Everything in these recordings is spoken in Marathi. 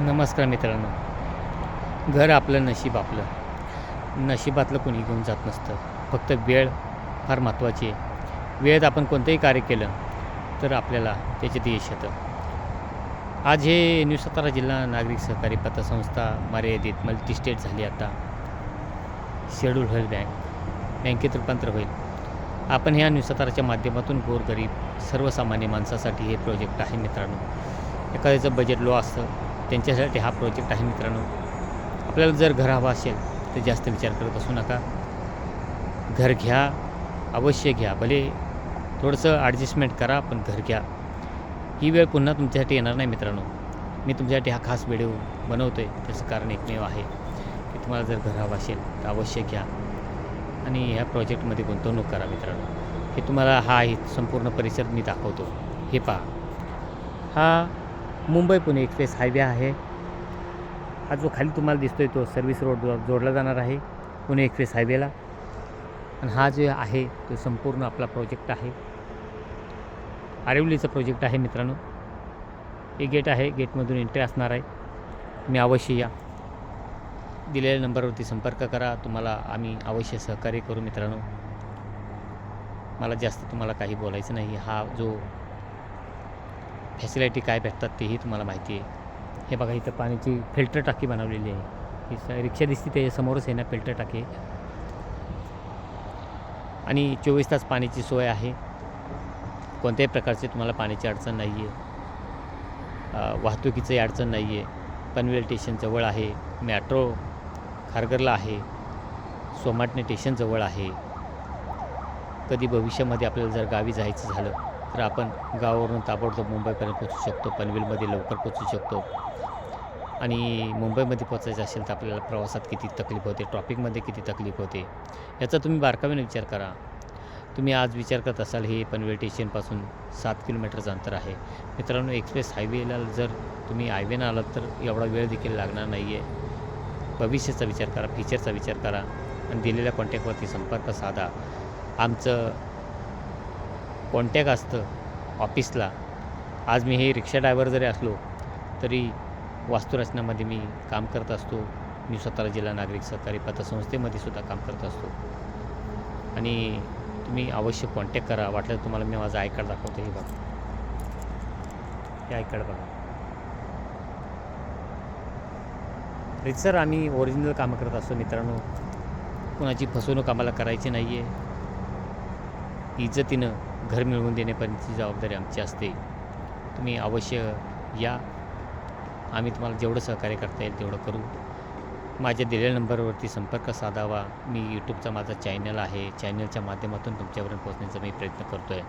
नमस्कार मित्रांनो. घर आपलं नशीब आपलं. नशिबातलं कोणी घेऊन जात नसतं. फक्त वेळ फार महत्त्वाची आहे. वेळेत आपण कोणतंही कार्य केलं तर आपल्याला त्याच्यात यश येतं. आज हे न्यू सातारा जिल्हा नागरिक सहकारी पतसंस्था मर्यादित मल्टी स्टेट झाली आता. शेड्यूल होईल बँक. बँकेत रूपांतर होईल. आपण ह्या न्यू साताराच्या माध्यमातून गोरगरीब सर्वसामान्य माणसासाठी हे प्रोजेक्ट आहे मित्रांनो. एखाद्याचं बजेट लो असतं त्यांच्यासाठी हा प्रोजेक्ट आहे मित्रांनो. आपल्याला जर घर हवं असेल तर जास्त विचार करत असू नका. घर घ्या अवश्य घ्या. भले थोडंसं ॲडजस्टमेंट करा पण घर घ्या. ही वेळ पुन्हा तुमच्यासाठी येणार नाही मित्रांनो. मी तुमच्यासाठी हा खास व्हिडिओ बनवतो आहे त्याचं कारण एकमेव आहे की तुम्हाला जर घर हवं असेल तर अवश्य घ्या. आणि ह्या प्रोजेक्टमध्ये गुंतवणूक करा मित्रांनो. हे तुम्हाला हा आहे संपूर्ण परिसर मी दाखवतो. हे पहा. हा मुंबई पुणे एक्सप्रेस हायवे आहे. हा जो खाली तुम्हाला दिसतो आहे तो सर्व्हिस रोड जो जोडला जाणार आहे पुणे एक्सप्रेस हायवेला. आणि हा जो आहे तो संपूर्ण आपला प्रोजेक्ट आहे. आरिवलीचा प्रोजेक्ट आहे मित्रांनो. हे गेट आहे गेटमधून एंट्री असणार आहे. तुम्ही अवश्य या. दिलेल्या नंबरवरती संपर्क करा. तुम्हाला आम्ही अवश्य सहकार्य करू मित्रांनो. मला जास्त तुम्हाला काही बोलायचं नाही. हा जो फॅसिलिटी काय भेटतात तेही तुम्हाला माहिती आहे. हे बघा इथं पाण्याची फिल्टर टाकी बनवलेली आहे. ही स- रिक्षा दिसते त्याच्यासमोरच आहे ना फिल्टर टाकी. आणि चोवीस तास पाण्याची सोय आहे. कोणत्याही प्रकारची तुम्हाला पाण्याची अडचण नाही आहे वाहतुकीची अडचण नाही आहे पनवेल स्टेशनजवळ आहे. मॅट्रो खारगरला आहे. सोमाटणे स्टेशनजवळ आहे. कधी भविष्यामध्ये आपल्याला जर गावी जायचं झालं तर आपण गावावरून ताबडतोब मुंबईपर्यंत पोचू शकतो पनवेलमध्ये लवकर पोचू शकतो. आणि मुंबईमध्ये पोचायचं असेल तर आपल्याला प्रवासात किती तकलीफ होते ट्रॉफिकमध्ये किती तकलीफ होते याचा तुम्ही बारकावीने विचार करा. तुम्ही आज विचार करत असाल हे पनवेल स्टेशनपासून सात किलोमीटरचं अंतर आहे. मित्रांनो एक्सप्रेस हायवेला जर तुम्ही हायवेनं आलात तर एवढा वेळ देखील लागणार नाही आहे भविष्याचा विचार करा फ्युचरचा विचार करा आणि दिलेल्या कॉन्टॅक्टवरती संपर्क साधा. आमचं कॉन्टॅक्ट असतं ऑफिसला. आज मी हे रिक्षा ड्रायव्हर जरी असलो तरी वास्तुरचनामध्ये मी काम करत असतो. मी स्वतःला जिल्हा नागरिक सहकारी पतसंस्थेमध्ये सुद्धा काम करत असतो. आणि तुम्ही अवश्य कॉन्टॅक्ट करा. वाटलं तुम्हाला मी माझं आय कार्ड दाखवतो. हे बघा. हे आय कार्ड बघा. रितसर आम्ही ओरिजिनल कामं करत असतो मित्रांनो. कोणाची फसवणूक आम्हाला करायची नाही आहे इज्जतीनं घर मिळवून देण्यापर्यंतची जबाबदारी आमची असते. तुम्ही अवश्य या. आम्ही तुम्हाला जेवढं सहकार्य करता येईल तेवढं करू. माझ्या दिलेल्या नंबरवरती संपर्क साधावा. मी यूट्यूबचा माझा चॅनल आहे. चॅनलच्या माध्यमातून तुमच्यापर्यंत पोहोचण्याचा मी प्रयत्न करतो आहे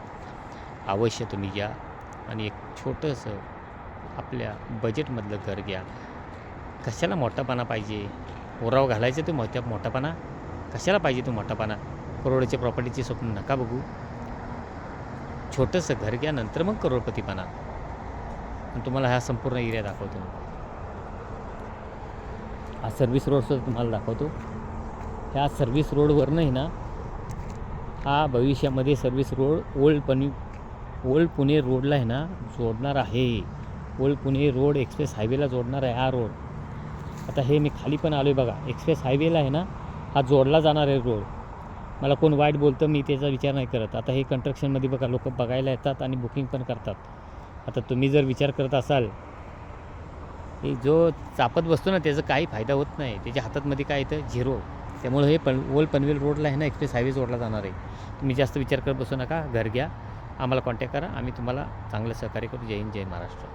अवश्य तुम्ही या आणि एक छोटंसं आपल्या बजेटमधलं घर घ्या. कशाला मोठापणा पाहिजे? ओराव घालायचं तो मोठ्या मोठापणा कशाला पाहिजे तो मोठापणा? करोडच्या प्रॉपर्टीचे स्वप्न नका बघू. छोटंसं घर घ्या नंतर मग करोडपतीपणा आणि तुम्हाला हा संपूर्ण एरिया दाखवतो हा सर्व्हिस रोडसुद्धा तुम्हाला दाखवतो. ह्या सर्व्हिस रोडवरनंही ना हा भविष्यामध्ये सर्व्हिस रोड ओल्ड पनी ओल्ड पुणे रोडला आहे ना जोडणार आहे. ओल्ड पुणे रोड एक्सप्रेस हायवेला जोडणार आहे हा रोड आता हे मी खाली पण आलो आहे बघा एक्सप्रेस हायवेला आहे ना हा जोडला जाणार आहे रोड मला कोण वाईट बोलतं मी त्याचा विचार नाही करत. आता हे कंस्ट्रक्शनमध्ये बघा लोक बघायला येतात आणि बुकिंग पण करतात. आता तुम्ही जर विचार करत असाल की जो चापत बसतो ना त्याचा काही फायदा होत नाही. त्याच्या हातातमध्ये काय येतं? झिरो. त्यामुळे हे पण ओल पनवेल रोडला आहे ना एक्सप्रेस हायवे जोडला जाणार आहे. तुम्ही जास्त विचार करत बसू नका घर घ्या. आम्हाला कॉन्टॅक्ट करा. आम्ही तुम्हाला चांगलं सहकार्य करू. जय हिंद जय महाराष्ट्र.